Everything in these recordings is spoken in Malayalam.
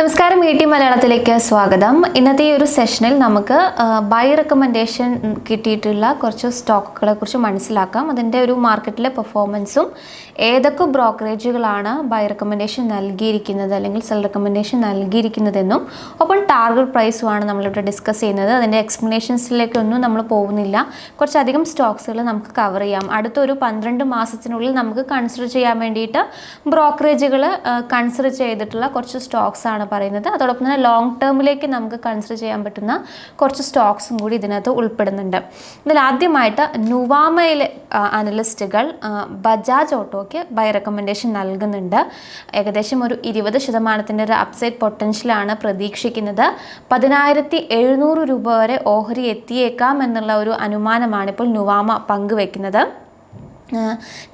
നമസ്കാരം ഇ ടി മലയാളത്തിലേക്ക് സ്വാഗതം. ഇന്നത്തെ ഈ ഒരു സെഷനിൽ നമുക്ക് ബൈ റെക്കമെൻഡേഷൻ കിട്ടിയിട്ടുള്ള കുറച്ച് സ്റ്റോക്കുകളെ കുറിച്ച് മനസ്സിലാക്കാം. അതിന്റെ ഒരു മാർക്കറ്റിലെ പെർഫോമൻസും ഏതൊക്കെ ബ്രോക്കറേജുകളാണ് ബൈ റെക്കമെൻഡേഷൻ നൽകിയിരിക്കുന്നത് അല്ലെങ്കിൽ സെൽ റെക്കമെൻഡേഷൻ നൽകിയിരിക്കുന്നതെന്നും ഒപ്പം ടാർഗറ്റ് പ്രൈസുമാണ് നമ്മളിവിടെ ഡിസ്കസ് ചെയ്യുന്നത്. അതിന്റെ എക്സ്പ്ലനേഷൻസിലേക്കൊന്നും നമ്മൾ പോകുന്നില്ല. കുറച്ചധികം സ്റ്റോക്സുകൾ നമുക്ക് കവർ ചെയ്യാം. അടുത്തൊരു പന്ത്രണ്ട് മാസത്തിനുള്ളിൽ നമുക്ക് കൺസിഡർ ചെയ്യാൻ വേണ്ടിയിട്ട് ബ്രോക്കറേജുകൾ കൺസിഡർ ചെയ്തിട്ടുള്ള കുറച്ച് സ്റ്റോക്സ് ആണ് പറയുന്നത്. അതോടൊപ്പം തന്നെ ലോങ് ടേമിലേക്ക് നമുക്ക് കൺസിഡർ ചെയ്യാൻ പറ്റുന്ന കുറച്ച് സ്റ്റോക്സും കൂടി ഇതിനകത്ത് ഉൾപ്പെടുന്നുണ്ട്. ഇതിൽ ആദ്യമായിട്ട് നുവാമയിലെ അനലിസ്റ്റുകൾ ബജാജ് ഓട്ടോയ്ക്ക് ബൈ റെക്കമെൻഡേഷൻ നൽകുന്നുണ്ട്. ഏകദേശം ഒരു ഇരുപത് ശതമാനത്തിന്റെ ഒരു അപ്സൈഡ് പൊട്ടൻഷ്യലാണ് പ്രതീക്ഷിക്കുന്നത്. പതിനായിരത്തി എഴുന്നൂറ് രൂപ വരെ ഓഹരി എത്തിയേക്കാം എന്നുള്ള ഒരു അനുമാനമാണ് ഇപ്പോൾ നുവാമ പങ്കുവെക്കുന്നത്.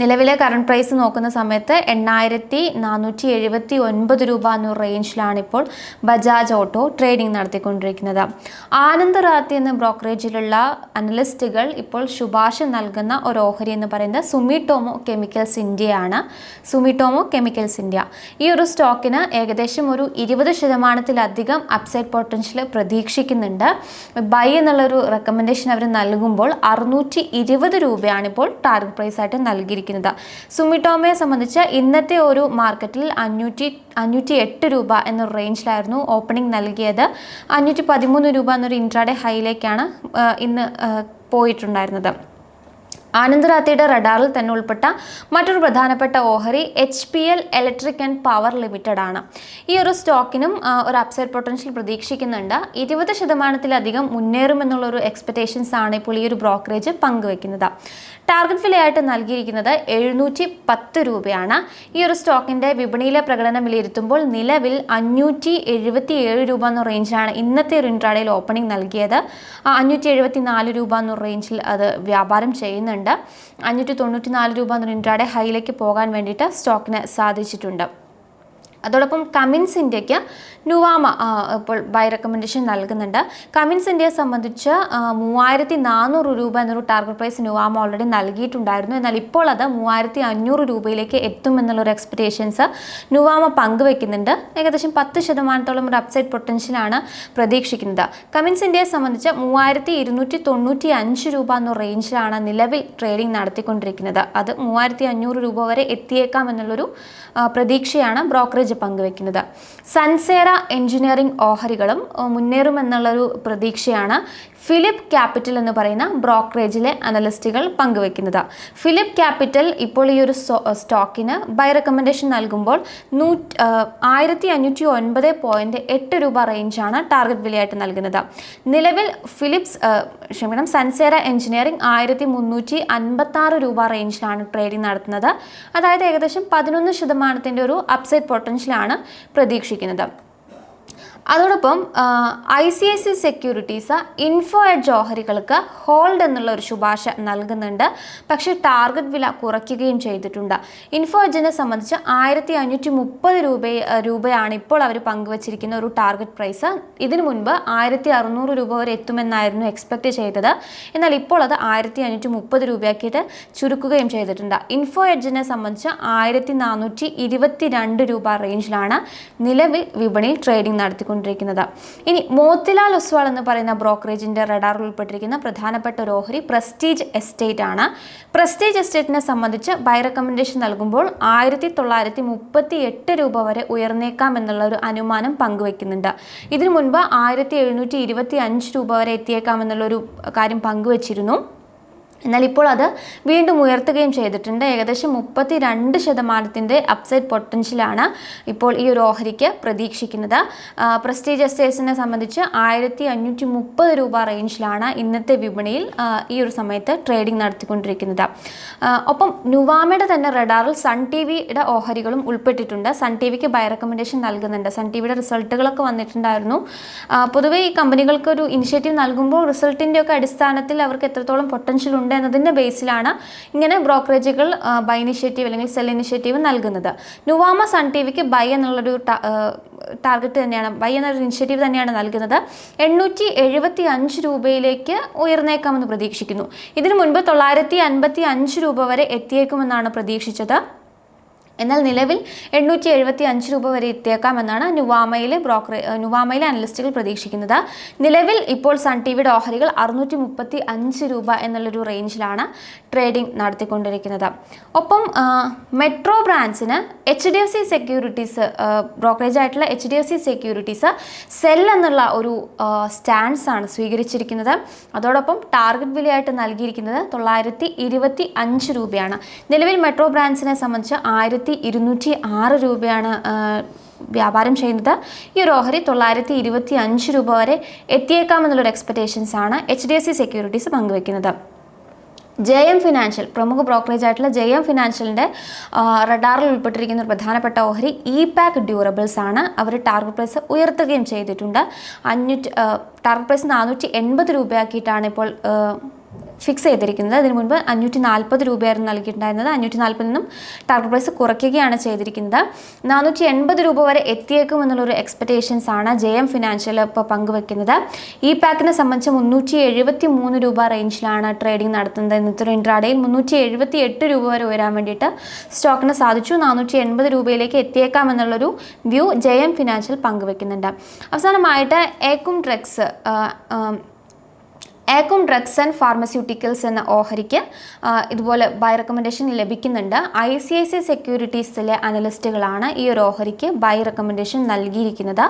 നിലവിലെ കറണ്ട് പ്രൈസ് നോക്കുന്ന സമയത്ത് എണ്ണായിരത്തി നാനൂറ്റി എഴുപത്തി ഒൻപത് രൂപ എന്ന റേഞ്ചിലാണ് ഇപ്പോൾ ബജാജ് ഓട്ടോ ട്രേഡിംഗ് നടത്തിക്കൊണ്ടിരിക്കുന്നത്. ആനന്ദ് റാത്തി എന്ന ബ്രോക്കറേജിലുള്ള അനലിസ്റ്റുകൾ ഇപ്പോൾ ശുപാർശ നൽകുന്ന ഒരു ഓഹരി എന്ന് പറയുന്നത് സുമിടോമോ കെമിക്കൽസ് ഇന്ത്യയാണ്. Sumitomo chemicals India. ഈ ഒരു സ്റ്റോക്കിന് ഏകദേശം ഒരു ഇരുപത് ശതമാനത്തിലധികം അപ്സൈഡ് പൊട്ടൻഷ്യൽ പ്രതീക്ഷിക്കുന്നുണ്ട്. ബൈ എന്നുള്ളൊരു റെക്കമെൻഡേഷൻ അവർ നൽകുമ്പോൾ അറുന്നൂറ്റി ഇരുപത് രൂപയാണ് ഇപ്പോൾ ടാർഗറ്റ് പ്രൈസ് ആയിട്ട് നൽകിയിരിക്കുന്നത്. സുമിട്ടോമയെ സംബന്ധിച്ച് ഇന്നത്തെ ഒരു മാർക്കറ്റിൽ അഞ്ഞൂറ്റി അഞ്ഞൂറ്റി എട്ട് രൂപ എന്ന റേഞ്ചിലായിരുന്നു ഓപ്പണിംഗ് നൽകിയത്. അഞ്ഞൂറ്റി പതിമൂന്ന് രൂപ എന്നൊരു ഇൻട്രാഡേ ഹൈയിലേക്കാണ് ഇന്ന് പോയിട്ടുണ്ടായിരുന്നത്. ആനന്ദറാത്തിയുടെ റഡാറിൽ തന്നെ ഉൾപ്പെട്ട മറ്റൊരു പ്രധാനപ്പെട്ട ഓഹരി H P L electric and power limited ആണ്. ഈ ഒരു സ്റ്റോക്കിനും ഒരു അപ്സൈഡ് പൊട്ടൻഷ്യൽ പ്രതീക്ഷിക്കുന്നുണ്ട്. ഇരുപത് ശതമാനത്തിലധികം മുന്നേറുമെന്നുള്ള ഒരു എക്സ്പെക്ടേഷൻസ് ആണ് ഇപ്പോൾ ഈ ഒരു ബ്രോക്കറേജ് പങ്കുവെക്കുന്നത് ടാർഗറ്റ് വിലയായിട്ട് നൽകിയിരിക്കുന്നത് എഴുന്നൂറ്റി പത്ത് രൂപയാണ്. ഈ ഒരു സ്റ്റോക്കിന്റെ വിപണിയിലെ പ്രകടനം വിലയിരുത്തുമ്പോൾ നിലവിൽ അഞ്ഞൂറ്റി എഴുപത്തി ഏഴ് രൂപ എന്ന റേഞ്ചിലാണ് ഇന്നത്തെ ഒരു ഇൻട്രാഡയിൽ ഓപ്പണിംഗ് നൽകിയത്. അഞ്ഞൂറ്റി എഴുപത്തി നാല് രൂപ എന്ന റേഞ്ചിൽ അത് വ്യാപാരം ചെയ്യുന്നുണ്ട്. അഞ്ഞൂറ്റി തൊണ്ണൂറ്റി നാല് രൂപ എന്ന് ഇൻട്രാഡേ ഹൈയിലേക്ക് പോകാൻ വേണ്ടിയിട്ട് സ്റ്റോക്കിന് സാധിച്ചിട്ടുണ്ട്. അതോടൊപ്പം കമിൻസ് ഇന്ത്യയ്ക്ക് നുവാമ ഇപ്പോൾ ബൈ റെക്കമെൻഡേഷൻ നൽകുന്നുണ്ട്. കമിൻസ് ഇന്ത്യയെ സംബന്ധിച്ച് മൂവായിരത്തി നാനൂറ് രൂപ എന്നൊരു ടാർഗറ്റ് പ്രൈസ് നുവാമ ഓൾറെഡി നൽകിയിട്ടുണ്ടായിരുന്നു. എന്നാൽ ഇപ്പോൾ അത് മൂവായിരത്തി അഞ്ഞൂറ് രൂപയിലേക്ക് എത്തുമെന്നുള്ളൊരു എക്സ്പെക്റ്റേഷൻസ് നുവാമ പങ്കുവെക്കുന്നുണ്ട്. ഏകദേശം പത്ത് ശതമാനത്തോളം ഒരു അപ്സൈഡ് പൊട്ടൻഷ്യലാണ് പ്രതീക്ഷിക്കുന്നത്. കമിൻസ് ഇന്ത്യയെ സംബന്ധിച്ച് മൂവായിരത്തി ഇരുന്നൂറ്റി തൊണ്ണൂറ്റി അഞ്ച് രൂപ എന്ന റേഞ്ചിലാണ് നിലവിൽ ട്രേഡിംഗ് നടത്തിക്കൊണ്ടിരിക്കുന്നത്. അത് മൂവായിരത്തി അഞ്ഞൂറ് രൂപ വരെ എത്തിയേക്കാം എന്നുള്ളൊരു പ്രതീക്ഷയാണ് ബ്രോക്കറേജ് പങ്കുവെക്കുന്നത് സൺസേറ എഞ്ചിനീയറിംഗ് ഓഹരികളും മുന്നേറുമെന്നുള്ളൊരു പ്രതീക്ഷയാണ് ഫിലിപ്പ് ക്യാപിറ്റൽ എന്ന് പറയുന്ന ബ്രോക്കറേജിലെ അനലിസ്റ്റുകൾ പങ്കുവെക്കുന്നത് ഫിലിപ്പ് ക്യാപിറ്റൽ ഇപ്പോൾ ഈ ഒരു സ്റ്റോക്കിന് ബൈ റെക്കമെൻഡേഷൻ നൽകുമ്പോൾ നൂറ്റി ആയിരത്തി അഞ്ഞൂറ്റി ഒൻപത് പോയിന്റ് എട്ട് രൂപ റേഞ്ചാണ് ടാർഗറ്റ് വിലയായിട്ട് നൽകുന്നത്. നിലവിൽ ഫിലിപ്സ് ക്ഷമിക്കണം സൻസേര എഞ്ചിനീയറിംഗ് ആയിരത്തി മുന്നൂറ്റി അൻപത്തി ആറ് രൂപ റേഞ്ചിലാണ് ട്രേഡിംഗ് നടത്തുന്നത്. അതായത് ഏകദേശം പതിനൊന്ന് ശതമാനത്തിന്റെ ഒരു അപ്സൈഡ് പൊട്ടൻഷ്യലാണ് പ്രതീക്ഷിക്കുന്നത്. അതോടൊപ്പം I C I C securities Info Edge ജോഹരികൾക്ക് hold എന്നുള്ള ഒരു ശുപാർശ നൽകുന്നുണ്ട്. പക്ഷേ ടാർഗറ്റ് വില കുറയ്ക്കുകയും ചെയ്തിട്ടുണ്ട്. ഇൻഫോ എഡ്ജിനെ സംബന്ധിച്ച് ആയിരത്തി അഞ്ഞൂറ്റി മുപ്പത് രൂപ രൂപയാണ് ഇപ്പോൾ അവർ പങ്കുവച്ചിരിക്കുന്ന ഒരു ടാർഗറ്റ് പ്രൈസ്. ഇതിനു മുൻപ് ആയിരത്തി അറുന്നൂറ് രൂപ വരെ എത്തുമെന്നായിരുന്നു എക്സ്പെക്ട് ചെയ്തത്. എന്നാൽ ഇപ്പോൾ അത് ആയിരത്തി അഞ്ഞൂറ്റി മുപ്പത് രൂപയാക്കിയിട്ട് ചുരുക്കുകയും ചെയ്തിട്ടുണ്ട്. ഇൻഫോ എഡ്ജിനെ സംബന്ധിച്ച് ആയിരത്തി നാനൂറ്റി ഇരുപത്തി രണ്ട് രൂപ റേഞ്ചിലാണ് നിലവിൽ വിപണിയിൽ ട്രേഡിംഗ് നടത്തിക്കൊണ്ടിരിക്കുന്നത് ഇനി മോത്തിലാൽ ഒസ്വാൾ എന്ന് പറയുന്ന ബ്രോക്കറേജിന്റെ റഡാറിൽ ഉൾപ്പെട്ടിരിക്കുന്ന പ്രധാനപ്പെട്ട ഒരു ഓഹരി പ്രസ്റ്റീജ് എസ്റ്റേറ്റ് ആണ്. പ്രസ്റ്റീജ് എസ്റ്റേറ്റിനെ സംബന്ധിച്ച് ബൈ റെക്കമെൻഡേഷൻ നൽകുമ്പോൾ ആയിരത്തി തൊള്ളായിരത്തി മുപ്പത്തി എട്ട് രൂപ വരെ ഉയർന്നേക്കാം എന്നുള്ള ഒരു അനുമാനം പങ്കുവെക്കുന്നുണ്ട്. ഇതിനു മുൻപ് ആയിരത്തി എഴുന്നൂറ്റി ഇരുപത്തി അഞ്ച് രൂപ വരെ എത്തിയേക്കാം എന്നുള്ളൊരു കാര്യം പങ്കുവച്ചിരുന്നു. എന്നാൽ ഇപ്പോൾ അത് വീണ്ടും ഉയർത്തുകയും ചെയ്തിട്ടുണ്ട്. ഏകദേശം മുപ്പത്തി രണ്ട് ശതമാനത്തിന്റെ അപ്സൈഡ് പൊട്ടൻഷ്യലാണ് ഇപ്പോൾ ഈ ഒരു ഓഹരിക്ക് പ്രതീക്ഷിക്കുന്നത്. പ്രസ്റ്റീജ് എസ്റ്റേഴ്സിനെ സംബന്ധിച്ച് ആയിരത്തി അഞ്ഞൂറ്റി മുപ്പത് രൂപ റേഞ്ചിലാണ് ഇന്നത്തെ വിപണിയിൽ ഈ ഒരു സമയത്ത് ട്രേഡിംഗ് നടത്തിക്കൊണ്ടിരിക്കുന്നത്. ഒപ്പം നുവാമയുടെ തന്നെ റഡാറിൽ സൺ ടി വിയുടെ ഓഹരികളും ഉൾപ്പെട്ടിട്ടുണ്ട്. സൺ ടി വിക്ക് ബൈ റെക്കമെൻഡേഷൻ നൽകുന്നുണ്ട്. സൺ ടി വിയുടെ റിസൾട്ടുകളൊക്കെ വന്നിട്ടുണ്ടായിരുന്നു. പൊതുവേ ഈ കമ്പനികൾക്ക് ഒരു ഇനിഷ്യേറ്റീവ് നൽകുമ്പോൾ റിസൾട്ടിന്റെയൊക്കെ അടിസ്ഥാനത്തിൽ അവർക്ക് എത്രത്തോളം പൊട്ടൻഷ്യൽ ഉണ്ട് എന്നതിന്റെ ബേസിലാണ് ഇങ്ങനെ ബ്രോക്കറേജുകൾ ബൈ ഇനിഷ്യേറ്റീവ് അല്ലെങ്കിൽ സെൽ ഇനിഷ്യേറ്റീവ് നൽകുന്നത്. നുവാമ സൺ ടി വിക്ക് ബൈ എന്നുള്ളൊരു ടാർഗറ്റ് തന്നെയാണ് ബൈ എന്നൊരു ഇനിഷ്യേറ്റീവ് തന്നെയാണ് നൽകുന്നത്. എണ്ണൂറ്റി എഴുപത്തി അഞ്ച് രൂപയിലേക്ക് ഉയർന്നേക്കാമെന്ന് പ്രതീക്ഷിക്കുന്നു. ഇതിനു മുൻപ് തൊള്ളായിരത്തി അൻപത്തി അഞ്ച് രൂപ വരെ എത്തിയേക്കുമെന്നാണ് പ്രതീക്ഷിച്ചത്. എന്നാൽ നിലവിൽ എണ്ണൂറ്റി എഴുപത്തി അഞ്ച് രൂപ വരെ എത്തിയേക്കാമെന്നാണ് നുവാമയിലെ ബ്രോക്കറേ നുവാമയിലെ അനലിസ്റ്റുകൾ പ്രതീക്ഷിക്കുന്നത്. നിലവിൽ ഇപ്പോൾ സൺ ടി വിയുടെ ഓഹരികൾ അറുന്നൂറ്റി മുപ്പത്തി അഞ്ച് രൂപ എന്നുള്ളൊരു റേഞ്ചിലാണ് ട്രേഡിംഗ് നടത്തിക്കൊണ്ടിരിക്കുന്നത്. ഒപ്പം metro ബ്രാൻഡ്സിന് H D F C securities brokerage ആയിട്ടുള്ള H D F C securities sell എന്നുള്ള ഒരു സ്റ്റാൻസ് ആണ് സ്വീകരിച്ചിരിക്കുന്നത്. അതോടൊപ്പം ടാർഗറ്റ് വിലയായിട്ട് നൽകിയിരിക്കുന്നത് തൊള്ളായിരത്തി ഇരുപത്തി അഞ്ച് രൂപയാണ്. നിലവിൽ മെട്രോ ബ്രാൻഡ്സിനെ സംബന്ധിച്ച് ആയിരത്തി ഇരുന്നൂറ്റി ആറ് രൂപയാണ് വ്യാപാരം ചെയ്യുന്നത്. ഈ ഒരു ഓഹരി തൊള്ളായിരത്തി ഇരുപത്തി അഞ്ച് രൂപ വരെ എത്തിയേക്കാമെന്നുള്ളൊരു എക്സ്പെക്റ്റേഷൻസ് ആണ് H D F C securities പങ്കുവെക്കുന്നത്. ജെ എം ഫിനാൻഷ്യൽ പ്രമുഖ ബ്രോക്കറേജ് ആയിട്ടുള്ള ജെ എം ഫിനാൻഷ്യലിന്റെ റഡാറിൽ ഉൾപ്പെട്ടിരിക്കുന്ന ഒരു പ്രധാനപ്പെട്ട ഓഹരി ഇ പാക്ക് ഡ്യൂറബിൾസ് ആണ്. അവർ ടാർഗറ്റ് പ്രൈസ് ഉയർത്തുകയും ചെയ്തിട്ടുണ്ട്. അഞ്ഞൂറ്റി ടാർഗറ്റ് പ്രൈസ് നാനൂറ്റി എൺപത് രൂപയാക്കിയിട്ടാണ് ഇപ്പോൾ ഫിക്സ് ചെയ്തിരിക്കുന്നത്. അതിന് മുൻപ് അഞ്ഞൂറ്റി നാൽപ്പത് രൂപയായിരുന്നു നൽകിയിട്ടുണ്ടായിരുന്നത്. അഞ്ഞൂറ്റി നാൽപ്പതിൽ നിന്നും ടാർഗറ്റ് പ്രൈസ് കുറയ്ക്കുകയാണ് ചെയ്തിരിക്കുന്നത്. നാനൂറ്റി എൺപത് രൂപ വരെ എത്തിയേക്കും എന്നുള്ളൊരു എക്സ്പെക്റ്റേഷൻസ് ആണ് ജെ എം ഫിനാൻഷ്യൽ ഇപ്പോൾ പങ്കുവെക്കുന്നത്. ഈ പാക്കിനെ സംബന്ധിച്ച് മുന്നൂറ്റി എഴുപത്തി മൂന്ന് രൂപ റേഞ്ചിലാണ് ട്രേഡിംഗ് നടത്തുന്നത്. ഇന്നത്തെ ഒരു ഇൻട്രാഡേയിൽ മുന്നൂറ്റി എഴുപത്തി എട്ട് രൂപ വരെ ഉയരാൻ വേണ്ടിയിട്ട് സ്റ്റോക്കിന് സാധിച്ചു. നാനൂറ്റി എൺപത് രൂപയിലേക്ക് എത്തിയേക്കാം എന്നുള്ളൊരു വ്യൂ ജെ എം ഫിനാൻഷ്യൽ പങ്കുവെക്കുന്നുണ്ട്. അവസാനമായിട്ട് Akums drugs Akums drugs and pharmaceuticals എന്ന ഓഹരിക്ക് ഇതുപോലെ ബൈ റെക്കമെൻഡേഷൻ ലഭിക്കുന്നുണ്ട്. ഐ സി ഐ സി സെക്യൂരിറ്റീസിലെ അനലിസ്റ്റുകളാണ് ഈ ഒരു ഓഹരിക്ക് ബൈ റെക്കമെൻഡേഷൻ നൽകിയിരിക്കുന്നത്.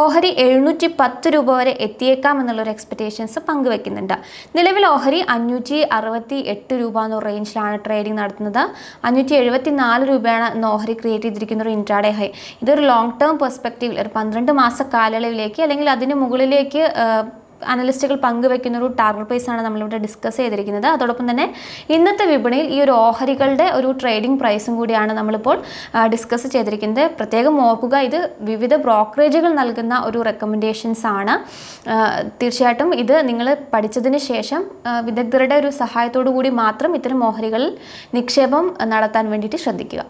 ഓഹരി എഴുന്നൂറ്റി പത്ത് രൂപ വരെ എത്തിയേക്കാം എന്നുള്ളൊരു എക്സ്പെക്റ്റേഷൻസ് പങ്കുവെക്കുന്നുണ്ട്. നിലവിൽ ഓഹരി അഞ്ഞൂറ്റി അറുപത്തി എട്ട് രൂപ എന്ന റേഞ്ചിലാണ് ട്രേഡിംഗ് നടത്തുന്നത്. അഞ്ഞൂറ്റി എഴുപത്തി നാല് രൂപയാണ് ഇന്ന് ഓഹരി ക്രിയേറ്റ് ചെയ്തിരിക്കുന്ന ഒരു ഇൻട്രാഡേ ഹൈ. ഇതൊരു ലോങ് ടേം പെർസ്പെക്റ്റീവിൽ ഒരു പന്ത്രണ്ട് മാസ കാലയളവിലേക്ക് അല്ലെങ്കിൽ അതിന് മുകളിലേക്ക് അനലിസ്റ്റുകൾ പങ്കുവെക്കുന്ന ഒരു ടാർഗറ്റ് പ്രൈസ് ആണ് നമ്മളിവിടെ ഡിസ്കസ് ചെയ്തിരിക്കുന്നത്. അതോടൊപ്പം തന്നെ ഇന്നത്തെ വിപണിയിൽ ഈ ഒരു ഓഹരികളുടെ ഒരു ട്രേഡിംഗ് പ്രൈസും കൂടിയാണ് നമ്മളിപ്പോൾ ഡിസ്കസ് ചെയ്തിരിക്കുന്നത്. പ്രത്യേകം ഓർക്കുക ഇത് വിവിധ ബ്രോക്കറേജുകൾ നൽകുന്ന ഒരു റെക്കമെൻഡേഷൻസ് ആണ്. തീർച്ചയായിട്ടും ഇത് നിങ്ങൾ പഠിച്ചതിന് ശേഷം വിദഗ്ധരുടെ ഒരു സഹായത്തോടു കൂടി മാത്രം ഇത്തരം ഓഹരികളിൽ നിക്ഷേപം നടത്താൻ വേണ്ടിയിട്ട് ശ്രദ്ധിക്കുക.